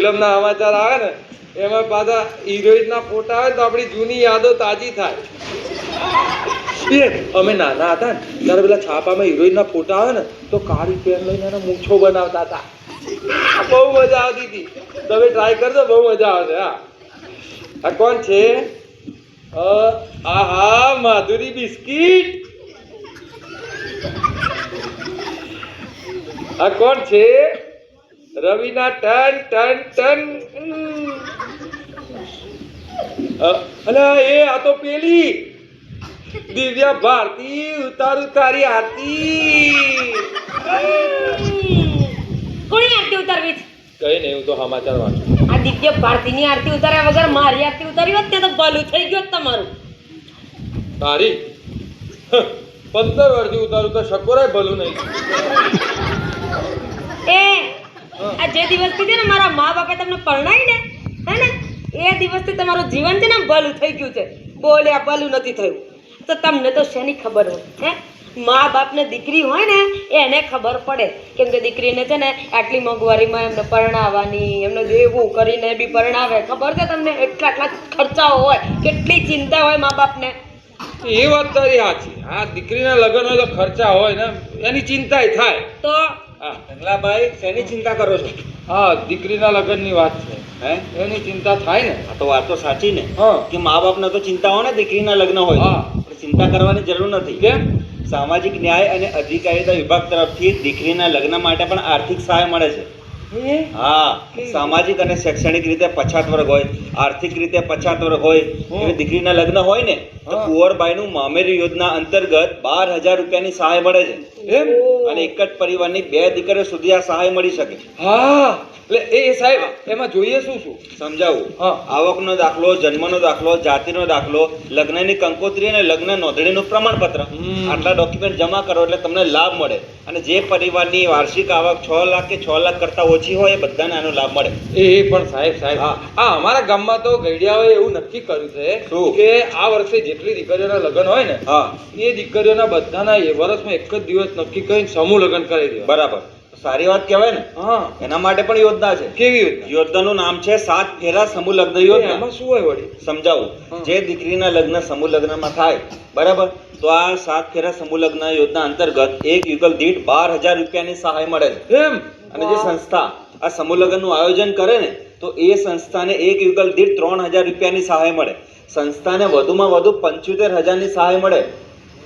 ફિલ્મના સમાચાર આવે ને, એમાં પાછા હિરોઈનના ફોટા આવે તો આપણી જૂની યાદો તાજી થાય. અમે નાના હતા ને, ત્યારે પેલા છાપામાં હિરોઈનના ફોટા આવે ને, તો કાળી પેન લઈને એને મૂછો બનાવતા હતા. બહુ મજા આવતી હતી. તમે ટ્રાય કરજો, બહુ મજા આવશે, હા. આ કોણ છે? આહા, માધુરી બિસ્કિટ. આ કોણ છે? રવિના ટન ટન ટન. અલા એ આ તો પેલી. દિવ્યા ભારતી ઉતાર ઉતારી આરતી. કોની આરતી ઉતારવી? છે? કઈ નહીં હું તો સમાચાર વાંચું. આ દિવ્ય ભારતીની આરતી ઉતાર્યા વગર મારી આરતી ઉતારી હોત ત્યાં તો ભલું થઈ ગયું તમારું. તારી? પંદર વર્ષથી ઉતારું તો શકોરાય ભલું નહીં. એ આ જે દિવસથી છે ને મારા મા બાપે તમને પરણાવી ને હે ને એ દિવસથી તમારું જીવન છે ને ભલું થઈ ગયું છે. બોલ્યા ભલું નથી થયું. તો તમને તો શેની ખબર હોય હે? મા બાપને દીકરી હોય ને એને ખબર પડે કેમ કે દીકરીને છે ને આટલી મોંઘવારીમાં એમને પરણાવવાની એમને દેવું કરીને બી પરણાવે. ખબર છે તમને? એટલા એટલા ખર્ચાઓ હોય કેટલી ચિંતા હોય મા બાપને? એ વાત તારી સાચી. આ દીકરીના લગ્ન હોય તો ખર્ચા હોય ને એની ચિંતાય થાય. તો હા ભાઈ શેની ચિંતા કરો છો? હા દીકરીના લગ્નની વાત છે. હે? એની ચિંતા થાય ને? આ તો વાત તો સાચી ને. કે મા બાપને તો ચિંતા હોય ને દીકરીના લગ્ન હોય પણ ચિંતા કરવાની જરૂર નથી. કેમ? સામાજિક ન્યાય અને અધિકારીતા વિભાગ તરફથી દીકરીના લગ્ન માટે પણ આર્થિક સહાય મળે છે. હા? સામાજિક અને શૈક્ષણિક રીતે પછાત વર્ગ હોય આર્થિક રીતે પછાત વર્ગ હોય. દીકરીના લગ્ન હોય ને તો નું કુંવરબાઈનું મામેરી યોજના અંતર્ગત બાર હજાર રૂપિયાની સહાય મળે છે. એમ? અને એક જ પરિવારની બે દીકરીઓ સુધી આ સહાય મળી શકે. હા એટલે એ સાહેબ એમાં જોઈએ શું શું? સમજાવું? હા. આવકનો દાખલો જન્મનો દાખલો જાતિનો દાખલો લગ્નની કંકોત્રી અને લગ્ન નોંધણીનું પ્રમાણપત્ર. આટલા ડોક્યુમેન્ટ જમા કરો એટલે તમને લાભ મળે. અને જે પરિવારની વાર્ષિક આવક છ લાખ કે છ લાખ કરતાં ઓછી હોય એ બધાને આનો લાભ મળે. એ પણ સાહેબ સાહેબ. હા. અમારા ગામમાં તો ગઈડિયાઓએ એવું નક્કી કર્યું છે કે આ વર્ષે જેટલી દીકરીઓના લગ્ન હોય ને હા. એ દીકરીઓના બધાના એ વર્ષમાં એક જ દિવસ નક્કી કરીને સમૂહ લગ્ન કરી દે બરાબર. સારી વાત કહેવાય ને? હા. એના માટે પણ યોજના છે. કેવી યોજના યોજનાનું નામ છે સાત ફેરા સમૂહ લગ્ન યોજના એમાં શું હોય વળી? સમજાવું. જે દીકરીના લગ્ન સમૂહ લગ્નમાં થાય બરાબર? તો આ સાત ફેરા સમૂહ લગ્ન યોજના અંતર્ગત એક યુગલ દીઠ બાર હજાર રૂપિયાની સહાય મળે છે. એમ? અને જે સંસ્થા આ સમૂહ લગ્નનું આયોજન કરે ને તો એ સંસ્થાને એક યુગલ દીઠ ત્રણ હજાર રૂપિયાની સહાય મળે. સંસ્થાને વધુમાં વધુ પંચોતેર હજારની સહાય મળે.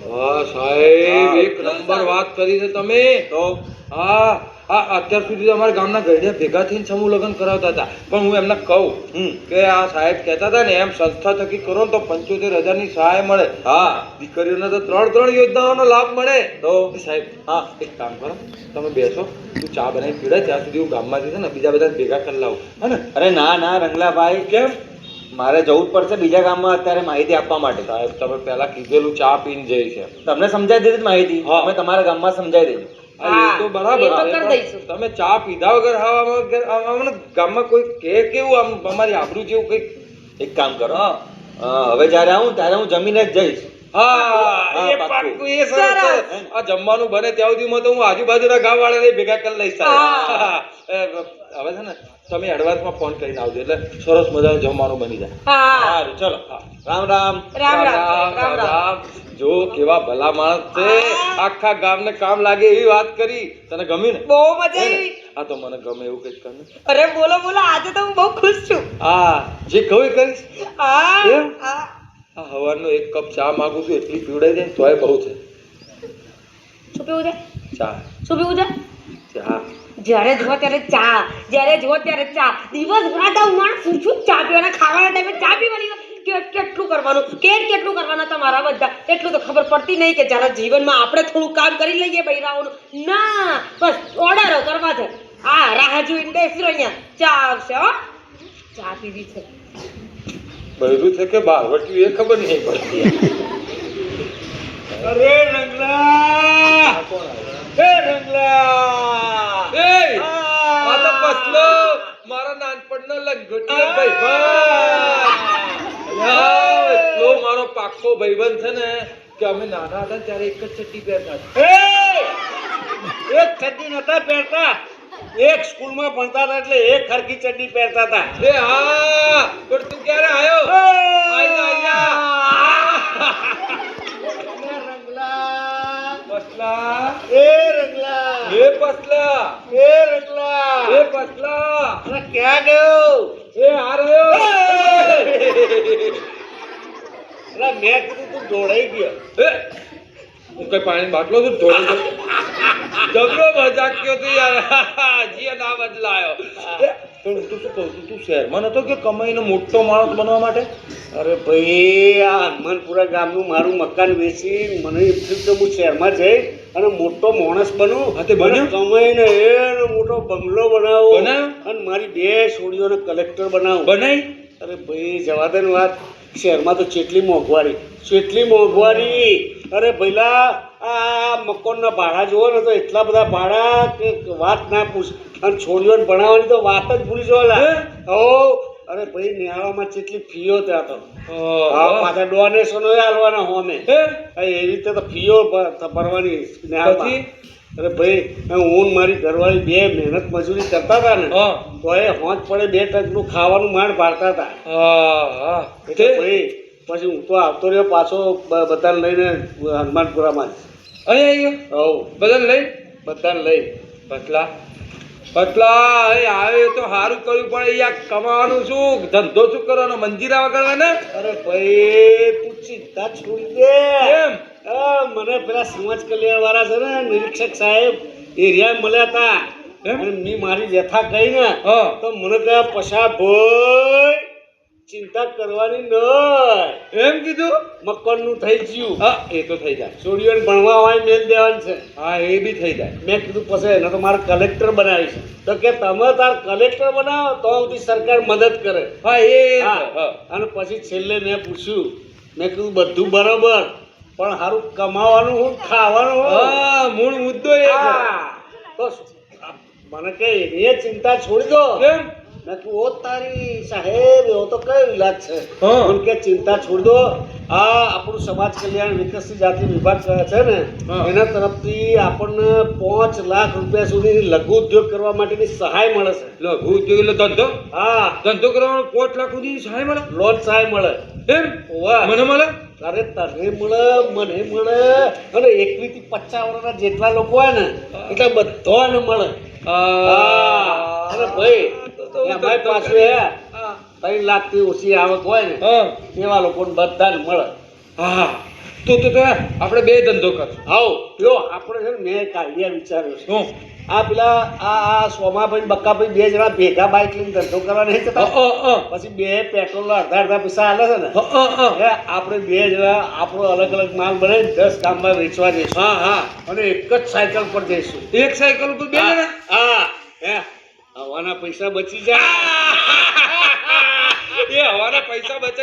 વાહ સાહેબ એક નંબર વાત કરી છે તમે. તો હા આ અત્યાર સુધી અમારા ગામના ગઈડિયા ભેગા થઈને સમૂહ લગ્ન કરાવતા હતા. પણ હું એમને કહું હમ. કે આ સાહેબ કહેતા હતા ને એમ સંસ્થા થકી કરો ને તો પંચોતેર હજારની સહાય મળે. હા. દીકરીઓને તો ત્રણ ત્રણ યોજનાઓનો લાભ મળે. તો સાહેબ હા એક કામ કરો. તમે બેસો. તું ચા બનાવી પીડે ત્યાં સુધી હું ગામમાંથી છે ને બીજા બધા ભેગા કરી લાવું. હે ને? અરે ના ના રંગલાભાઈ. કેમ? મારે જવું જ પડશે બીજા ગામમાં અત્યારે માહિતી આપવા માટે. સાહેબ તમે પહેલા કીધેલું ચા પીને જઈ છે. તમને સમજાઈ દીધી માહિતી. હા. અમે તમારા ગામમાં સમજાઈ દેજો. હા, એ તો બરાબર. એ તો છે, કરી પણ દઈશું. તમે ચા પીધા વગર આમ- આમ ગામમાં કોઈ કે કેવું આમ અમારી આબરૂ જેવું કંઈક એક કામ કરો. હા. અ, હવે જ્યારે આવું ત્યારે હું જમીને જ જઈશ. હા એ એ સરસ. સરસ. આ જમવાનું બને ત્યાં સુધીમાં તો હું આજુબાજુના ગામ વાળાને ભેગા કરી લઈશ સાહેબ. હા. એ, હવે છે ને તમે એડવાન્સમાં ફોન કરીને આવજો એટલે સરસ મજાનું જમવાનું બની જાય. સારું ચલો. રામ રામ. રામ રામ રામ રામ જો કેવા ભલા માણસ છે. આખા ગામને કામ લાગે એવી વાત કરી. તને ગમ્યું ને? બહુ મજા આવી. આ તો મને ગમે એવું કઈ કર અરે બોલો બોલો આજે તો હું બહુ ખુશ છું. હા જે કહું એ કરીશ. હા. આ હવારનો એક કપ ચા માંગુ છું એટલી પીવડાઈ ને તોય બહુ છે. શું પીવું છે? ચા. શું પીવું છે? ચા. જ્યારે જુઓ ત્યારે ચા જ્યારે જુઓ ત્યારે ચા. દિવસ રાત આવું માણસ શું શું ચા પીવાના ખાવાના ટાઈમે ચા પીવાની કે કેટલું કરવાનું કેટ કેટલું કરવાના તમારા બધા? એટલું તો ખબર પડતી નહીં કે જ્યારે જીવનમાં આપણે થોડું કામ કરી લઈએ બૈરાઓનું. ના બસ ઓર્ડરો કરવા છે આ રાહ જોઈને બેસી રહો અહીંયા. ચા આવશે હો. ચા પીવી છે. બૈરું છે કે બારવટ્યું એ ખબર નહીં પડતી. અરે રંગલા! આ કોણ આવ્યું? એ રંગલા! એ આ તો પસલો. મારા નાનપણનો લંગોટીયો ભાઈબંધ. એટલો મારો પાક્કો ભાઈબંધ છે ને કે અમે નાના હતા ત્યારે એક જ ચટ્ટી પહેરતા એ! એક છત્રી નતા પહેરતા. એક સ્કૂલમાં ભણતા હતા એટલે એક ખરકી ચડ્ડી પહેરતા હતા. એ હા પણ તું ક્યારે આવ્યો. પસલા એ રંગલા એ પસલા. એ રંગલા. એ પસલા. અરે ક્યાં ગયો? એ આ રહ્યો. અરે મેં કીધું તું દોડાઈ ગયો. હું કઈ પાણી બાટલો છું થોડો જબરો મજાક કયો તું યાર. હજી ના બદલાયો. પણ તું શું કહું છું? તું શહેરમાં નતો કે કમાઈને મોટો માણસ બનવા માટે? અરે ભાઈ આ હનુમાનપુરા ગામનું મારું મકાન વેચી મને એમ થયું કે હું શહેરમાં જઈ અને મોટો માણસ બનું હા, તે બન્યો? અને કમાઈને એનો મોટો બંગલો બનાવો બનાવ્યો? અને મારી બે છોડીઓને કલેક્ટર બનાવો. બનાવી? અરે ભાઈ જવા દે વાત. શહેરમાં તો ચેટલી મોંઘવારી. ચેટલી મોંઘવારી? અરે ભઈલા આ મકાનના ભાડા જુઓ ને તો એટલા બધા ભાડા કે વાત ના પૂછ અને છોડીઓને ભણાવવાની તો વાત જ ભૂલી જવાલા હે? અરે ભાઈ નિહાળામાં જેટલી ફીઓ ત્યાં તો. પાછા ડોનેશનો હાલવાના હોમે એવી રીતે તો ફીઓ ભરવાની નિહાળમાં. અરે ભાઈ હું મારી ઘરવાળી બે મહેનત મજૂરી કરતા હતા ને તો એ હોંચ પડે બે ટકનું ખાવાનું માંડ પાડતા હતા. એટલે ભાઈ પછી હું તો આવતો રહ્યો પાછો બધાને લઈને હનુમાનપુરામાં. અહીંયા આવ્યો હવ બધાને લઈ? બધાને લઈ. પતલા પતલા અહીં આવ્યો તો સારું કર્યું પણ અહીંયા કમાવાનું શું? ધંધો શું કરવાનો? મંજીરા વગાડવાના? અરે ભાઈ તું ચિંતા છોડી દે. એમ મને પેલા સમાજ કલ્યાણ વાળા છે ને નિરીક્ષક સાહેબ એરિયા મળ્યા હતા મેં મારી વ્યથા કહી ને તો મને કહ્યા પછા ભાઈ ચિંતા કરવાની નહીં એમ કીધું? મકાનનું થઈ ગયું. હા એ તો થઈ જાય. છોડીઓને ભણવા હોય મેલ દેવાનું છે. હા એ બી થઈ જાય. મેં કીધું પછી એને તો મારે કલેક્ટર બનાવી છે. તો કે તમે તાર કલેક્ટર બનાવો તો સુધી સરકાર મદદ કરે. હા એ અને પછી છેલ્લે મેં પૂછ્યું મેં કીધું બધું બરોબર પણ સારું કમાવાનું હું ખાવાનું મૂળ મુદ્દો એ તો મને કે એ ચિંતા છોડી દો. કેમ? મેં કીધું ઓ તારી સાહેબ એવો તો કયો ઇલાજ છે? હા. કે ચિંતા છોડ દો. આ આપણું સમાજ કલ્યાણ વિકસિત જાતિ વિભાગ છે ને એના તરફથી આપણને પાંચ લાખ રૂપિયા સુધી લઘુ ઉદ્યોગ કરવા માટેની સહાય મળે છે. લઘુ ઉદ્યોગ એટલે ધંધો? હા. ધંધો કરવાનો પાંચ લાખ સુધી સહાય મળે? લોન સહાય મળે. એમ? વાહ. મને મળે? અરે તને મળે મને મળે. અને એકવીસથી પચાસ વર્ષના જેટલા લોકો હોય ને એટલે બધાને મળે. હા. અરે ભાઈ ત્રણ લાખથી ઓછી આવક હોય ને એવા લોકોને બધાને મળે. હા. તો તો આપણે બે ધંધો કર આવો જો આપણે છે ને મેં કાઢ્યા વિચાર્યો શું? આ પેલા આ આ સોમાભાઈ બક્કા બક્કાભાઈ બે જણા ભેગા બાઇક લઈને ધંધો કરવા નહીં જતા. પછી બે પેટ્રોલ અડધા અડધા પૈસા આલે છે ને. આપણે બે જણા આપણો અલગ અલગ માલ બને દસ ગામમાં વેચવા જઈશું. હા હા. અને એક જ સાયકલ પર જઈશું. એક સાયકલ ઉપર બે જણા? હા. હે. હવાના પૈસા બચી જાય. એ હવાના પૈસા બચાવી